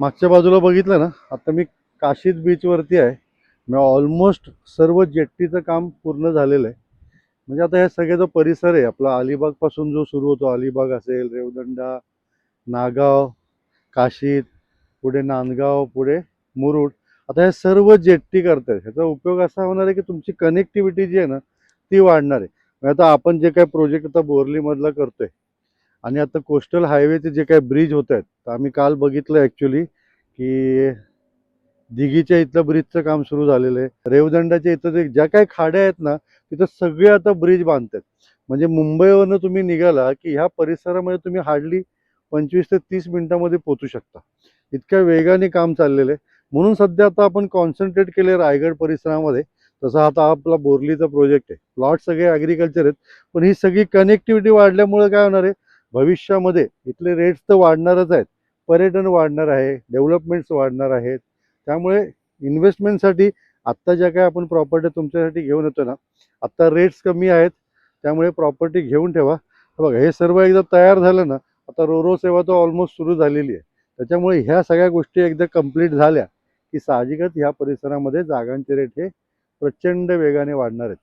मागच्या बाजूला बघितलं ना आता मी काशीद बीचवरती आहे. मी ऑलमोस्ट सर्व जेट्टीचं काम पूर्ण झालेलं आहे. म्हणजे आता हे सगळे जो परिसर आहे आपला अलिबागपासून जो सुरू होतो अलिबाग असेल रेवदंडा नागाव काशीद पुढे नांदगाव पुढे मुरुड. आता हे सर्व जेट्टी करतायत. ह्याचा उपयोग असा होणार आहे की तुमची कनेक्टिव्हिटी जी आहे ना ती वाढणार आहे. म्हणजे आता आपण जे काही प्रोजेक्ट आता बोरलीमधला करतोय आणि आता कोस्टल हायवेचे जे काही ब्रिज होत आहेत तर आम्ही काल बघितलं ॲक्च्युली की दिघीच्या इथलं ब्रिजचं काम सुरू झालेलं आहे. रेवदंडाच्या इथं जे ज्या काही खाड्या आहेत ना तिथं सगळे आता ब्रिज बांधतात. म्हणजे मुंबईवरनं तुम्ही निघाला की ह्या परिसरामध्ये तुम्ही हार्डली पंचवीस ते तीस मिनिटामध्ये पोचू शकता. इतक्या वेगाने काम चाललेलं आहे. म्हणून सध्या आता आपण कॉन्सन्ट्रेट केले रायगड परिसरामध्ये. तसं आता आपला बोरलीचा प्रोजेक्ट आहे. प्लॉट सगळे ॲग्रिकल्चर आहेत. पण ही सगळी कनेक्टिव्हिटी वाढल्यामुळे काय होणार आहे? भविष्यामध्ये इथले रेट्स तर वाढणारच आहेत. पर्यटन वाढणार आहे डेव्हलपमेंट्स वाढणार आहेत. त्यामुळे इन्व्हेस्टमेंटसाठी आत्ता ज्या काय आपण प्रॉपर्टी तुमच्यासाठी घेऊन येतो ना आत्ता रेट्स कमी आहेत. त्यामुळे प्रॉपर्टी घेऊन ठेवा. बघा हे सर्व एकदा तयार झालं ना आता रोरो सेवा तर ऑलमोस्ट सुरू झालेली आहे. त्याच्यामुळे ह्या सगळ्या गोष्टी एकदा कंप्लीट झाल्या की साहजिकच ह्या परिसरामध्ये जागांचे रेट हे प्रचंड वेगाने वाढणार आहेत.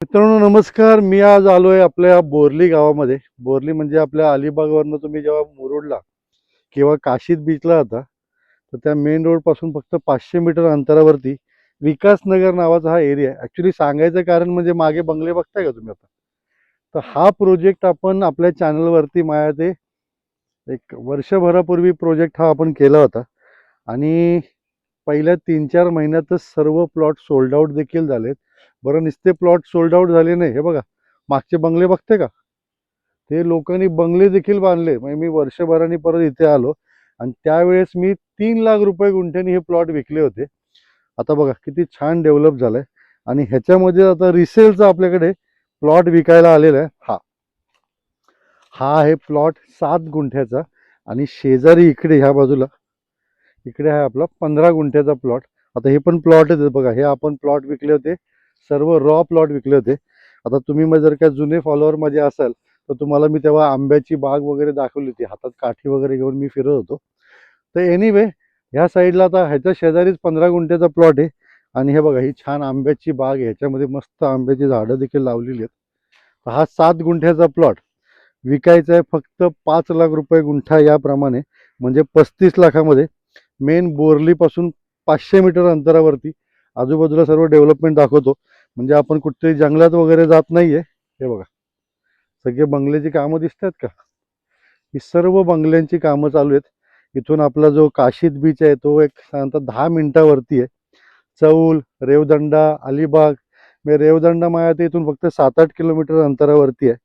मित्रांनो नमस्कार. मी आज आलो आहे आपल्या बोरली गावामध्ये. बोरली म्हणजे आपल्या अलिबागवरनं तुम्ही जेव्हा मुरुडला किंवा काशीद बीचला आता तर त्या मेन रोडपासून फक्त पाचशे मीटर अंतरावरती विकासनगर नावाचा हा एरिया आहे. ॲक्च्युली सांगायचं कारण म्हणजे मागे बंगले बघताय का तुम्ही आता? तर हा प्रोजेक्ट आपण आपल्या चॅनलवरती माया ते एक वर्षभरापूर्वी प्रोजेक्ट हा आपण केला होता. आणि पहिल्या तीन चार महिन्यातच सर्व प्लॉट सोल्ड आउट देखील झालेत. बरं नुसते प्लॉट सोल्ड आउट झाले नाही. हे बघा मागचे बंगले बघते का? ते लोकांनी बंगले देखील बांधले. म्हणजे मी वर्षभराने परत इथे आलो आणि त्यावेळेस मी तीन लाख रुपये गुंठ्यानी हे प्लॉट विकले होते. आता बघा किती छान डेव्हलप झालंय. आणि ह्याच्यामध्ये आता रिसेलचा आपल्याकडे प्लॉट विकायला आलेला आहे. हा. हा आहे प्लॉट सात गुंठ्याचा आणि शेजारी इकडे ह्या बाजूला इकडे आहे आपला पंधरा गुंठ्याचा प्लॉट आता हे पण प्लॉट आहेत बघा. हे आपण प्लॉट विकले होते सर्व रॉ प्लॉट विकले होते. आता तुम्ही मग जर का जुने फॉलोअर माझे असाल तर तुम्हाला मी तेव्हा आंब्याची बाग वगैरे दाखवली होती. हातात काठी वगैरे घेऊन मी फिरत होतो. तर एनिवे ह्या साईडला आता ह्याच्या शेजारीच पंधरा गुंठ्याचा प्लॉट आहे. आणि हे बघा ही छान आंब्याची बाग आहे. ह्याच्यामध्ये मस्त आंब्याची झाडं देखील लावलेली आहेत. तर हा सात गुंठ्याचा प्लॉट विकायचा आहे फक्त पाच लाख रुपये गुंठा याप्रमाणे. म्हणजे पस्तीस लाखामध्ये. मेन बोरलीपासून पाचशे मीटर अंतरावरती. आजूबाजूला सर्व डेव्हलपमेंट दाखवतो. म्हणजे आपण कुठेतरी जंगलात वगैरे जात नाहीये. हे बघा. सगळे बंगल्याची कामं दिसतात का? ही सर्व बंगल्यांची कामं चालू आहेत. इथून आपला जो काशीद बीच आहे तो एक साधारणतः दहा मिनिटावरती आहे. चौल रेवदंडा अलिबाग. म्हणजे रेवदंडा माया ते इथून फक्त सात आठ किलोमीटर अंतरावरती आहे.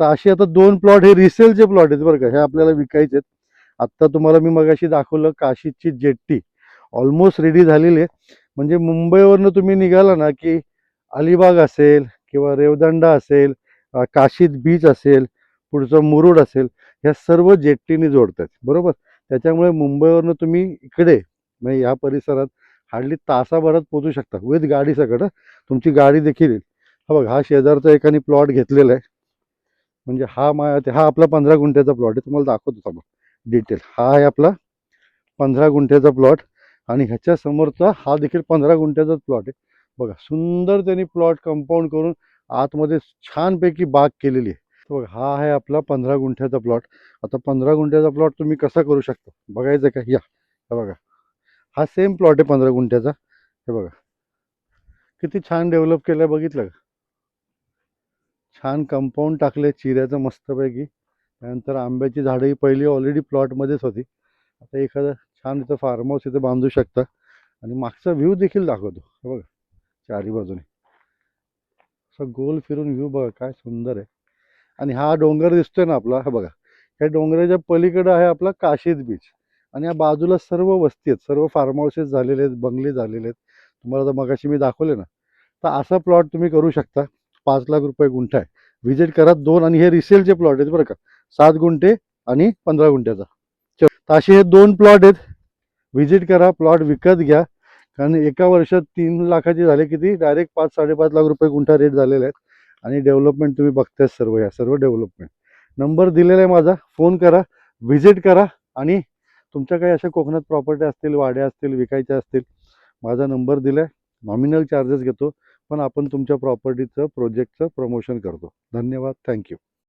तर असे आता दोन प्लॉट हे रिसेलचे प्लॉट आहेत बरं का. हे आपल्याला विकायचे आहेत. आत्ता तुम्हाला मी मगाशी दाखवलं काशीदची जेट्टी. ऑलमोस्ट रेडी झालेली आहे. म्हणजे मुंबईवरनं तुम्ही निघाला ना की अलिबाग असेल किंवा रेवदंडा असेल काशीद बीच असेल पुढचं मुरुड असेल ह्या सर्व जेट्टीने जोडतात बरोबर? त्याच्यामुळे मुंबईवरनं तुम्ही इकडे म्हणजे ह्या परिसरात हार्डली तासाभरात पोहोचू शकता विथ गाडी सगळं तुमची गाडी देखील येईल. हा बघ हा शेजारचा एकाने प्लॉट घेतलेला आहे. म्हणजे हा मा हा आपला पंधरा गुंठ्याचा प्लॉट आहे. तुम्हाला दाखवतो थांबा डिटेल. हा आहे आपला पंधरा गुंठ्याचा प्लॉट आणि ह्याच्यासमोरचा हा देखील पंधरा गुंठ्याचाच प्लॉट आहे. बघा सुंदर त्यांनी प्लॉट कंपाऊंड करून आतमध्ये छानपैकी बाग केलेली आहे. बघा हा आहे आपला पंधरा गुंठ्याचा प्लॉट आता पंधरा गुंठ्याचा प्लॉट तुम्ही कसा करू शकता? बघायचं का? या हे बघा. हा सेम प्लॉट आहे पंधरा गुंठ्याचा. हे बघा. किती छान डेव्हलप केलं आहे बघितलं का? छान कंपाऊंड टाकले चिऱ्याचं मस्तपैकी. त्यानंतर आंब्याची झाडंही पहिली ऑलरेडी प्लॉटमध्येच होती. आता एखादं छान इथं फार्म हाऊस इथं बांधू शकता. आणि मागचा व्ह्यू देखील दाखवतो. हे बघा. चारी बाजूने असं गोल फिरून व्ह्यू बघा काय सुंदर आहे. आणि हा डोंगर दिसतोय ना आपला हा बघा. ह्या डोंगराच्या पलीकडे आहे आपला काशीद बीच आणि या बाजूला सर्व वस्ती आहेत सर्व फार्म हाऊसेस झालेले आहेत बंगले झालेले आहेत. तुम्हाला तर मगाशी मी दाखवले ना. तर असा प्लॉट तुम्ही करू शकता. पाच लाख रुपये गुंठा आहे. व्हिजिट करा दोन आणि हे रिसेलचे प्लॉट आहेत बरं का. सात गुंठे आणि पंधरा गुंठ्याचा. तर असे हे दोन प्लॉट आहेत. व्हिजिट करा प्लॉट विकत घ्या. कारण एका वर्षात तीन लाखाचे झाले किती? डायरेक्ट पाच साडेपाच लाख रुपये गुंठा रेट झालेले आहेत. आणि डेव्हलपमेंट तुम्ही बघताय सर्व या सर्व डेव्हलपमेंट नंबर दिलेला आहे माझा. फोन करा व्हिजिट करा आणि तुमच्या काही अशा कोकणात प्रॉपर्टी असतील वाड्या असतील विकायच्या असतील माझा नंबर दिला आहे नॉमिनल चार्जेस घेतो पण आपण तुमच्या प्रॉपर्टीचं प्रोजेक्टचं प्रमोशन करतो. धन्यवाद. थँक्यू